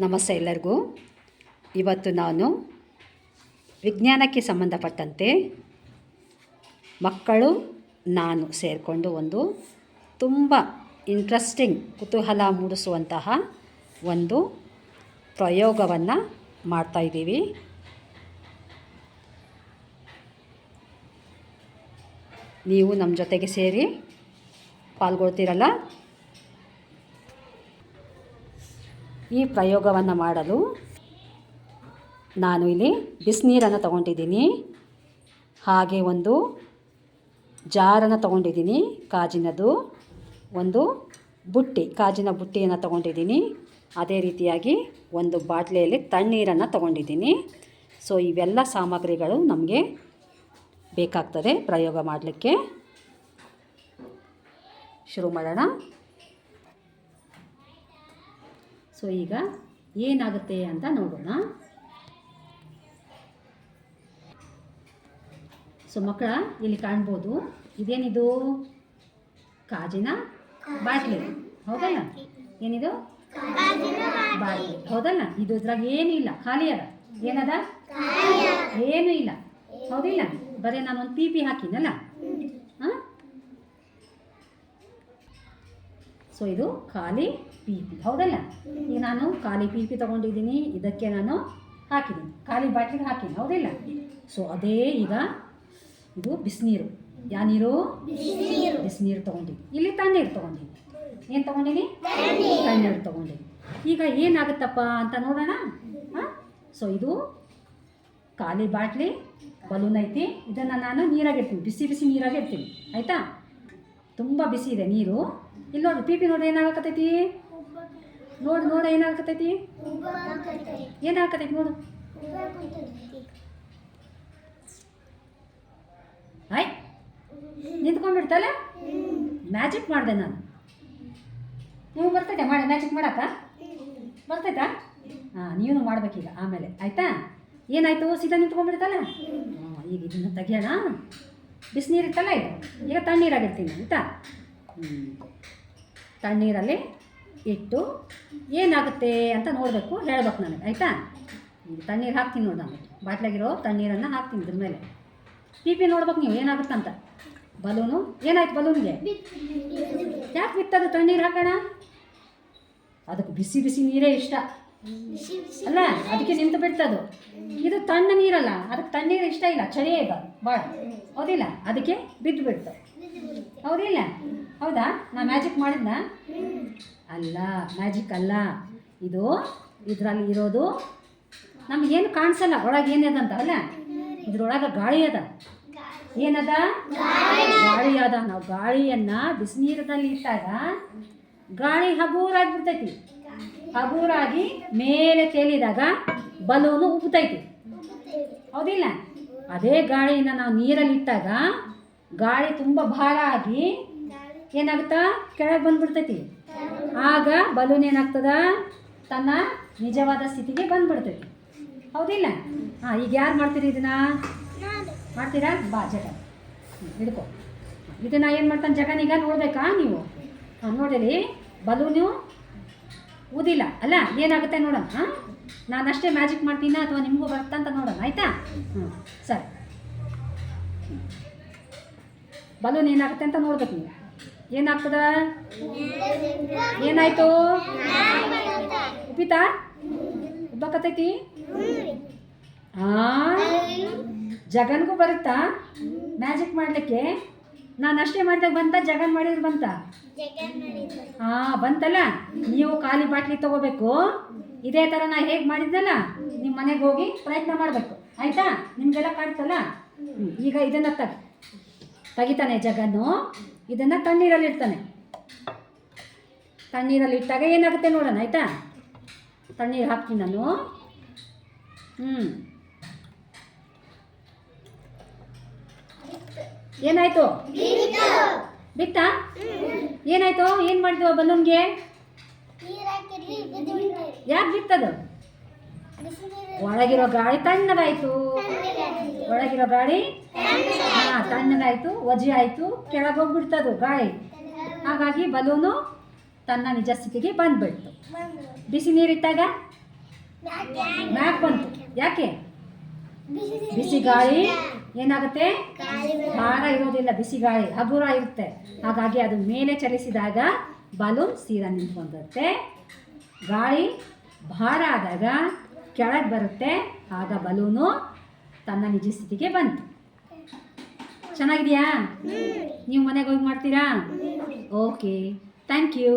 ನಮಸ್ತೆ ಎಲ್ಲರಿಗೂ. ಇವತ್ತು ನಾನು ವಿಜ್ಞಾನಕ್ಕೆ ಸಂಬಂಧಪಟ್ಟಂತೆ ಮಕ್ಕಳು, ನಾನು ಸೇರಿಕೊಂಡು ಒಂದು ತುಂಬ ಇಂಟ್ರೆಸ್ಟಿಂಗ್ ಕುತೂಹಲ ಮೂಡಿಸುವಂತಹ ಒಂದು ಪ್ರಯೋಗವನ್ನು ಮಾಡ್ತಾಯಿದ್ದೀವಿ ನೀವು ನಮ್ಮ ಜೊತೆಗೆ ಸೇರಿ ಪಾಲ್ಗೊಳ್ತೀರಲ್ಲ? ಈ ಪ್ರಯೋಗವನ್ನು ಮಾಡಲು ನಾನು ಇಲ್ಲಿ ಬಿಸಿನೀರನ್ನು ತಗೊಂಡಿದ್ದೀನಿ. ಹಾಗೆ ಒಂದು ಜಾರನ್ನು ತಗೊಂಡಿದ್ದೀನಿ, ಕಾಜಿನದು. ಒಂದು ಬುಟ್ಟಿ, ಕಾಜಿನ ಬುಟ್ಟಿಯನ್ನು ತಗೊಂಡಿದ್ದೀನಿ. ಅದೇ ರೀತಿಯಾಗಿ ಒಂದು ಬಾಟ್ಲಿಯಲ್ಲಿ ತಣ್ಣೀರನ್ನು ತಗೊಂಡಿದ್ದೀನಿ. ಸೊ ಇವೆಲ್ಲ ಸಾಮಗ್ರಿಗಳು ನಮಗೆ ಬೇಕಾಗ್ತದೆ ಪ್ರಯೋಗ ಮಾಡಲಿಕ್ಕೆ. ಶುರು ಮಾಡೋಣ. ಸೊ ಈಗ ಏನಾಗುತ್ತೆ ಅಂತ ನೋಡೋಣ. ಸೊ ಮಕ್ಕಳ ಇಲ್ಲಿ ಕಾಣ್ಬೋದು. ಇದೇನಿದು? ಕಾಜಿನ ಬಾಟ್ಲಿ. ಹೌದಲ್ಲ? ಏನಿದು? ಬಾಟ್ಲಿ. ಹೌದಲ್ಲ? ಇದು ಇದ್ರಾಗ ಏನೂ ಇಲ್ಲ. ಖಾಲಿ ಅದ? ಏನದ? ಏನೂ ಇಲ್ಲ. ಹೌದಿಲ್ಲ? ಬರೀ ನಾನು ಒಂದು ಪಿ ಪಿ ಹಾಕಿನಲ್ಲ ಹಾಂ ಸೊ ಇದು ಖಾಲಿ ಪಿ ಪಿ ಹೌದಲ್ಲ? ಈಗ ನಾನು ಖಾಲಿ ಪಿ ಪಿ ತೊಗೊಂಡಿದ್ದೀನಿ. ಇದಕ್ಕೆ ನಾನು ಹಾಕಿದ್ದೀನಿ. ಖಾಲಿ ಬಾಟ್ಲಿಗೆ ಹಾಕಿದ್ದೀನಿ. ಹೌದಿಲ್ಲ? ಸೊ ಅದೇ ಈಗ ಇದು ಬಿಸಿನೀರು. ಯಾ ನೀರು ಬಿಸಿನೀರು ತೊಗೊಂಡಿದ್ದೀನಿ. ಇಲ್ಲಿ ತಣ್ಣೀರು ತೊಗೊಂಡಿದ್ದೀನಿ. ಏನು ತೊಗೊಂಡಿನಿ ತಣ್ಣೀರು. ತೊಗೊಂಡಿದ್ದೀನಿ. ಈಗ ಏನಾಗುತ್ತಪ್ಪ ಅಂತ ನೋಡೋಣ. ಹಾಂ? ಸೊ ಇದು ಖಾಲಿ ಬಾಟ್ಲಿ ಬಲೂನ್ ಐತಿ. ಇದನ್ನು ನಾನು ನೀರಾಗಿರ್ತೀನಿ ಬಿಸಿ ಬಿಸಿ ನೀರಾಗಿರ್ತೀನಿ ಆಯಿತಾ? ತುಂಬ ಬಿಸಿ ಇದೆ ನೀರು. ಇಲ್ಲಿ ನೋಡಿ ಪಿ ಪಿ ನೋಡಿ, ಏನಾಗಕತ್ತೈತಿ? ನೋಡು ನೋಡು, ಏನಾಗಕತ್ತೈತಿ? ಏನಾಗಕತ್ತೈತಿ ನೋಡು. ಆಯ್, ನಿಂತ್ಕೊಂಡ್ಬಿಡ್ತಲ್ಲ? ಮ್ಯಾಜಿಕ್ ಮಾಡಿದೆ ನಾನು. ನೀವು ಬರ್ತೈತೆ, ಮಾಡಿ ಮ್ಯಾಜಿಕ್ ಮಾಡಕ್ಕ? ಬರ್ತೈತಾ? ಹಾಂ ನೀವು ಮಾಡ್ಬೇಕೀಗ, ಆಮೇಲೆ. ಆಯಿತಾ? ಏನಾಯಿತು? ಸೀದಾ ನಿಂತ್ಕೊಂಡ್ಬಿಡ್ತಲ್ಲ? ಈಗ ಇದನ್ನು ತೆಗಿಯೋಣ ಬಿಸಿನೀರು ಇತ್ತಲ್ಲ ಇದು. ಈಗ ತಣ್ಣೀರಾಗಿರ್ತೀನಿ ಹ್ಞೂ ತಣ್ಣೀರಲ್ಲಿ ಇಟ್ಟು ಏನಾಗುತ್ತೆ ಅಂತ ನೋಡಬೇಕು, ಹೇಳ್ಬೇಕು ನನಗೆ, ಆಯಿತಾ? ತಣ್ಣೀರು ಹಾಕ್ತೀನಿ ನೋಡಿ ನಾನು. ಬಾಟ್ಲಾಗಿರೋ ತಣ್ಣೀರನ್ನು ಹಾಕ್ತೀನಿ ಇದ್ರ ಮೇಲೆ. ಪಿ ಪಿ ನೋಡ್ಬೇಕು ನೀವು ಅಂತ ಬಲೂನು? ಏನಾಯ್ತು ಬಲೂನ್ಗೆ? ಯಾಕೆ ಬಿತ್ತದು ತಣ್ಣೀರು ಹಾಕೋಣ? ಅದಕ್ಕೆ ಬಿಸಿ ಬಿಸಿ ನೀರೇ ಇಷ್ಟ. ಅಲ್ಲ, ಅದಕ್ಕೆ ನಿಂತು ಬಿಡ್ತದು. ಇದು ತಣ್ಣ ನೀರಲ್ಲ, ಅದಕ್ಕೆ ತಣ್ಣೀರು ಇಷ್ಟ ಇಲ್ಲ, ಚಳಿಯೇ ಬಾ ಭಾಳ ಹೌದಿಲ್ಲ? ಅದಕ್ಕೆ ಬಿದ್ದು ಬಿಡ್ತು. ಹೌದಿಲ್ಲ? ಹೌದಾ? ನಾ ಮ್ಯಾಜಿಕ್ ಮಾಡಿದ್ನ? ಅಲ್ಲ ಮ್ಯಾಜಿಕ್ ಅಲ್ಲ. ಇದು ಇದರಲ್ಲಿ ಇರೋದು ನಮಗೇನು ಕಾಣಿಸಲ್ಲ, ಒಳಗೆ ಏನಿದೆ ಅಲ್ಲ? ಇದ್ರೊಳಗೆ ಗಾಳಿ ಅದ. ಏನದ? ಗಾಳಿ ಅದ. ನಾವು ಗಾಳಿಯನ್ನ ಬಿಸಿನೀರದಲ್ಲಿ ಇಟ್ಟಾಗ ಗಾಳಿ ಹಗೂರಾಗಿ ಹಗೂರಾಗಿ ಮೇಲೆ ತೇಲಿದಾಗ ಬಲೂನು ಉಬ್ತೈತಿ ಹೌದಿಲ್ಲ? ಅದೇ ಗಾಳಿನ ನಾವು ನೀರಲ್ಲಿ ಇಟ್ಟಾಗ ಗಾಳಿ ತುಂಬ ಭಾರ ಆಗಿ ಏನಾಗುತ್ತಾ? ಕೆಳಗೆ ಬಂದ್ಬಿಡ್ತೈತಿ. ಆಗ ಬಲೂನ್ ಏನಾಗ್ತದ? ತನ್ನ ನಿಜವಾದ ಸ್ಥಿತಿಗೆ ಬಂದ್ಬಿಡ್ತೈತಿ. ಹೌದಿಲ್ಲ? ಹಾಂ, ಈಗ ಯಾರು ಮಾಡ್ತೀರಿ ಇದನ್ನ? ಮಾಡ್ತೀರಾ? ಬಾ, ಜಗ. ಹಿಡ್ಕೊ. ಇದನ್ನ ಏನು ಮಾಡ್ತಾನೆ? ಜಗನೀಗ ನೋಡ್ಬೇಕಾ ನೀವು? ಹಾಂ, ನೋಡಿರಿ ಬಲೂನು ಊದಿಲ್ಲ ಅಲ್ಲ, ಏನಾಗುತ್ತೆ ನೋಡೋಣ? ಹಾಂ? ನಾನು ಅಷ್ಟೇ ಮ್ಯಾಜಿಕ್ ಮಾಡ್ತೀನ ಅಥವಾ ನಿಮಗೂ ಬರುತ್ತಾ ಅಂತ ನೋಡೋಣ, ಆಯಿತಾ? ಹ್ಞೂ ಸರಿ. ಬಲೂನ್ ಏನಾಗುತ್ತೆ ಅಂತ ನೋಡ್ಬೇಕು ನೀವು. ಏನಾಗ್ತದ? ಏನಾಯ್ತು? ಉಪ್ಪಿತಾ ಉಬ್ಬಕತೈತಿ ಹಾಂ ಜಗನ್ಗೂ ಬರುತ್ತಾ? ಮ್ಯಾಜಿಕ್ ಮಾಡಲಿಕ್ಕೆ? ನಾನು ಅಷ್ಟೇ ಮಾಡಿದಾಗ ಬಂತ? ಜಗನ್ ಮಾಡಿದ್ರು ಬಂತ? ಹಾ ಬಂತಲ್ಲ? ನೀವು ಖಾಲಿ ಬಾಟ್ಲಿ ತಗೋಬೇಕು. ಇದೇ ಥರ ನಾ ಹೇಗೆ ಮಾಡಿದ್ದಲ್ಲ? ನಿಮ್ಮ ಮನೆಗೆ ಹೋಗಿ ಪ್ರಯತ್ನ ಮಾಡಬೇಕು. ಆಯಿತಾ? ನಿಮಗೆಲ್ಲ ಕಾಣ್ತಲ್ಲ? ಈಗ ಇದನ್ನು ತಗ ತೆಗಿತಾನೆ ಜಗನ್ನು ಇದನ್ನು ತಣ್ಣೀರಲ್ಲಿ ಇಡ್ತಾನೆ. ತಣ್ಣೀರಲ್ಲಿ ಇಟ್ಟಾಗ ಏನಾಗುತ್ತೆ ನೋಡೋಣ ಆಯಿತಾ? ತಣ್ಣೀರು ಹಾಕ್ತೀನಿ ನಾನು. ಹ್ಞೂ ಏನಾಯ್ತು? ಬಿತ್ತ. ಏನಾಯ್ತು? ಏನು ಮಾಡಿದ್ವ ಬಲೂನ್ಗೆ? ಯಾಕೆ ಬಿತ್ತದು? ಒಳಗಿರೋ ಗಾಳಿ ತಣ್ಣಗಾಯ್ತು. ಒಳಗಿರೋ ಗಾಳಿ? ಹಾ ತಣ್ಣಗಾಯ್ತು ವಜಿ ಆಯ್ತು ಕೆಳಗೆ ಹೋಗ್ಬಿಡ್ತದು ಗಾಳಿ. ಹಾಗಾಗಿ ಬಲೂನು ತನ್ನ ನಿಜ ಸ್ಥಿತಿಗೆ ಬಂದ್ಬಿಡ್ತು. ಬಿಸಿ ನೀರಿಟ್ಟಾಗ? ಮ್ಯಾಕ್ ಬಂತು. ಯಾಕೆ? ಬಿಸಿ ಗಾಳಿ ಏನಾಗುತ್ತೆ? ಭಾರ ಇರೋದಿಲ್ಲ ಬಿಸಿ ಗಾಳಿ ಹಗುರ ಇರುತ್ತೆ. ಹಾಗಾಗಿ ಅದು ಮೇಲೆ ಚಲಿಸಿದಾಗ ಬಲೂನ್ ಸೀದಾ ನಿಂತ್ಕೊಂಡಿರುತ್ತೆ ಗಾಳಿ ಭಾರ ಆದಾಗ ಕೆಳಗೆ ಬರುತ್ತೆ ಆಗ ಬಲೂನು ತನ್ನ ನಿಜ ಸ್ಥಿತಿಗೆ ಬಂತು. ಚೆನ್ನಾಗಿದೆಯಾ? ನೀವು ಮನೆಗೆ ಹೋಗಿ ಮಾಡ್ತೀರಾ? ಓಕೆ. Thank you.